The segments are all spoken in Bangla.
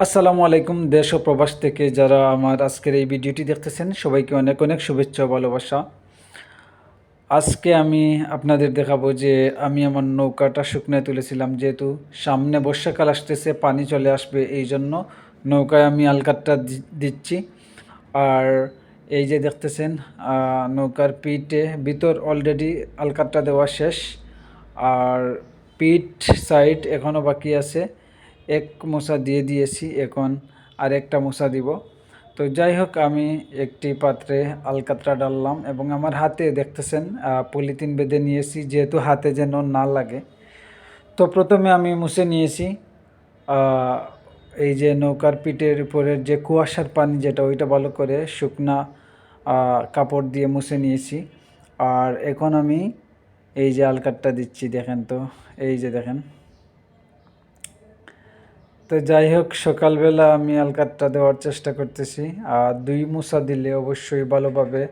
আসসালামু আলাইকুম, দেশ ও প্রবাস থেকে যারা আমার আজকের এই ভিডিওটি দেখতেছেন, সবাইকে অনেক অনেক শুভেচ্ছা ভালোবাসা। আজকে আমি আপনাদের দেখাবো যে আমি আমার নৌকাটা শুকনায় তুলেছিলাম, যেহেতু সামনে বর্ষাকাল আসতেছে, পানি চলে আসবে এই জন্য নৌকায় আমি আলকাতটা দি- দিচ্ছি। আর এই যে দেখতেছেন নৌকার পিঠে ভিতর অলরেডি আলকাতটা দেওয়া শেষ, আর পিঠ সাইড এখনও বাকি আছে। এক মশা দিয়ে দিয়েছি এখন আর একটা মশা দিব। তো যাই হোক, আমি একটি পাত্রে আলকাতরা ডাললাম এবং আমার হাতে দেখতেছেন পলিথিন বেঁধে নিয়েছি, যেহেতু হাতে যেন না লাগে। তো প্রথমে আমি মুছে নিয়েছি এই যে নৌকার পিঠের উপরের যে কুয়াশার পানি যেটা, ওইটা ভালো করে শুকনা কাপড় দিয়ে মুছে নিয়েছি। আর এখন আমি এই যে আলকাতটা দিচ্ছি, দেখেন তো, এই যে দেখেন। তো যাই হোক, সকালবেলা আমি আলকাতটা দেওয়ার চেষ্টা করতেছি। আর দুই মুসা দিলে অবশ্যই ভালোভাবে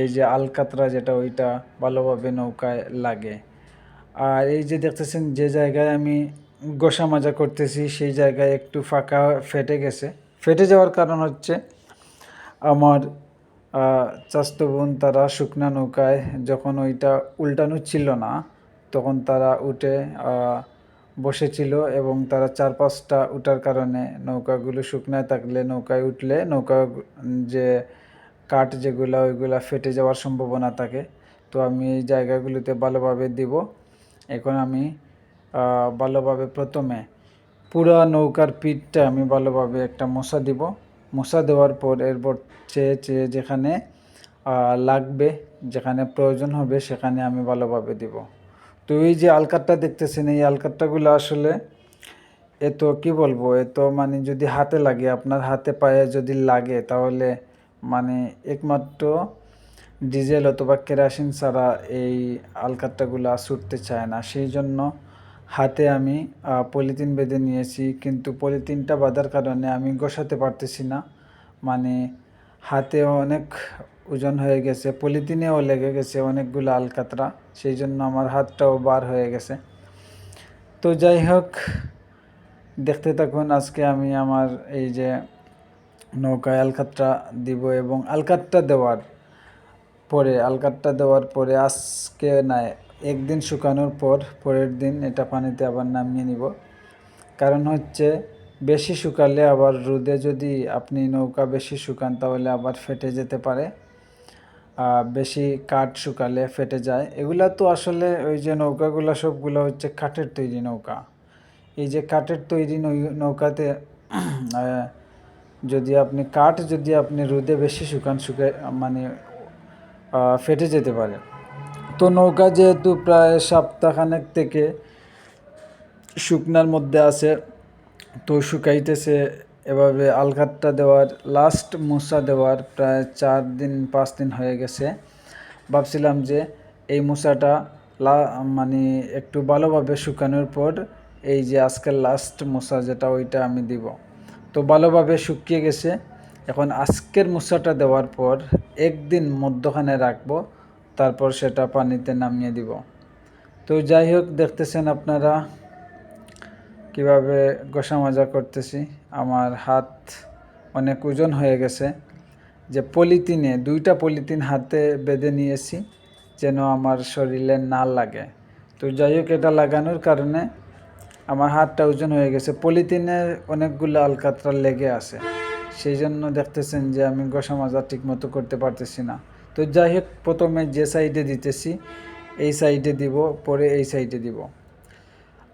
এই যে আলকাতরা যেটা, ওইটা ভালোভাবে নৌকায় লাগে। আর এই যে দেখতেছেন, যে জায়গায় আমি গোসা মাজা করতেছি, সেই জায়গায় একটু ফাঁকা ফেটে গেছে। ফেটে যাওয়ার কারণ হচ্ছে আমার চাস্ত বোন তারা শুকনা নৌকায় যখন ওইটা উল্টানো ছিল না, তখন তারা উঠে বসেছিল এবং তারা চার পাঁচটা উঠার কারণে নৌকাগুলো শুকনায় থাকলে নৌকায় উঠলে নৌকা যে কাঠ যেগুলা, ওইগুলা ফেটে যাওয়ার সম্ভাবনা থাকে। তো আমি এই জায়গাগুলোতে ভালোভাবে দিব। এখন আমি ভালোভাবে প্রথমে পুরা নৌকার পিঠটা আমি ভালোভাবে একটা মশা দিব। মশা দেওয়ার পর এরপর চেয়ে চেয়ে যেখানে লাগবে, যেখানে প্রয়োজন হবে সেখানে আমি ভালোভাবে দিব। তো এই যে আলকাতটা দেখতেছেন, এই আলকাতটাগুলো আসলে এত, কি বলব, এত মানে যদি হাতে লাগে, আপনার হাতে পায়ে যদি লাগে, তাহলে মানে একমাত্র ডিজেল অথবা কেরাসিন ছাড়া এই আলকাতটাগুলো ছুটতে চায় না। সেই জন্য হাতে আমি পলিথিন বেঁধে নিয়েছি, কিন্তু পলিথিনটা বাঁধার কারণে আমি গোসাতে পারতেছি না। মানে হাতে অনেক ওজন হয়ে গেছে, পলিথিনেও লেগে গেছে অনেকগুলো আলকাতরা, সেই জন্য আমার হাতটাও বার হয়ে গেছে। তো যাই হোক, দেখতে থাকুন আজকে আমি আমার এই যে নৌকায় আলকাতটা দিব এবং আলকাতটা দেওয়ার পরে আলকাতটা দেওয়ার পরে আজকে না একদিন শুকানোর পর, পরের দিন এটা পানিতে আবার নামিয়ে নিব। কারণ হচ্ছে বেশি শুকালে আবার রোদে যদি আপনি নৌকা বেশি শুকান, তাহলে আবার ফেটে যেতে পারে। বেশি কাঠ শুকালে ফেটে যায়। এগুলা তো আসলে ওই যে নৌকাগুলো, সবগুলো হচ্ছে কাঠের তৈরি নৌকা। এই যে কাঠের তৈরি নৌকাতে যদি আপনি কাঠ যদি আপনি রোদে বেশি শুকান, শুকে মানে ফেটে যেতে পারে। তো নৌকা যেহেতু প্রায় সপ্তাহখানেক থেকে শুকনার মধ্যে আছে তো শুকাইতেছে এভাবে আলঘাতটা দেওয়ার লাস্ট মুসা দেওয়ার প্রায় চার দিন, পাঁচ দিন হয়ে গেছে। ভাবছিলাম যে এই মুসাটা লা মানে একটু ভালোভাবে শুকানোর পর এই যে আজকের লাস্ট মুসা যেটা, ওইটা আমি দিব। তো ভালোভাবে শুকিয়ে গেছে। এখন আজকের মুসাটা দেওয়ার পর একদিন মধ্যখানে রাখব, তারপর সেটা পানিতে নামিয়ে দিব। তো যাই হোক, দেখতেছেন আপনারা কীভাবে গোসা মাজা করতেছি, আমার হাত অনেক ওজন হয়ে গেছে, যে পলিথিনে, দুইটা পলিথিন হাতে বেঁধে নিয়েছি যেন আমার শরীরে না লাগে। তো যাই হোক, এটা লাগানোর কারণে আমার হাতটা ওজন হয়ে গেছে। পলিথিনে অনেকগুলো আলকাতরা লেগে আছে, সেই জন্য দেখতেছেন যে আমি গোসা মাজা ঠিক মতো করতে পারতেছি না। তো যাই হোক, প্রথমে যে সাইডে দিতেছি, এই সাইডে দিব, পরে এই সাইডে দিব।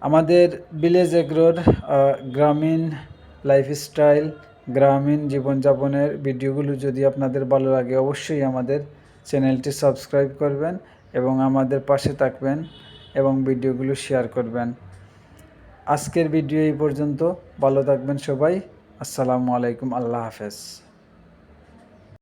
আমাদের ভিলেজ এগ্রোর গ্রামীণ লাইফস্টাইল গ্রামীণ জীবনযাপনের ভিডিওগুলো যদি আপনাদের ভালো লাগে, অবশ্যই আমাদের চ্যানেলটি সাবস্ক্রাইব করবেন এবং আমাদের পাশে থাকবেন এবং ভিডিওগুলো শেয়ার করবেন। আজকের ভিডিও এই পর্যন্ত। ভালো থাকবেন সবাই। আসসালামু আলাইকুম। আল্লাহ হাফেজ।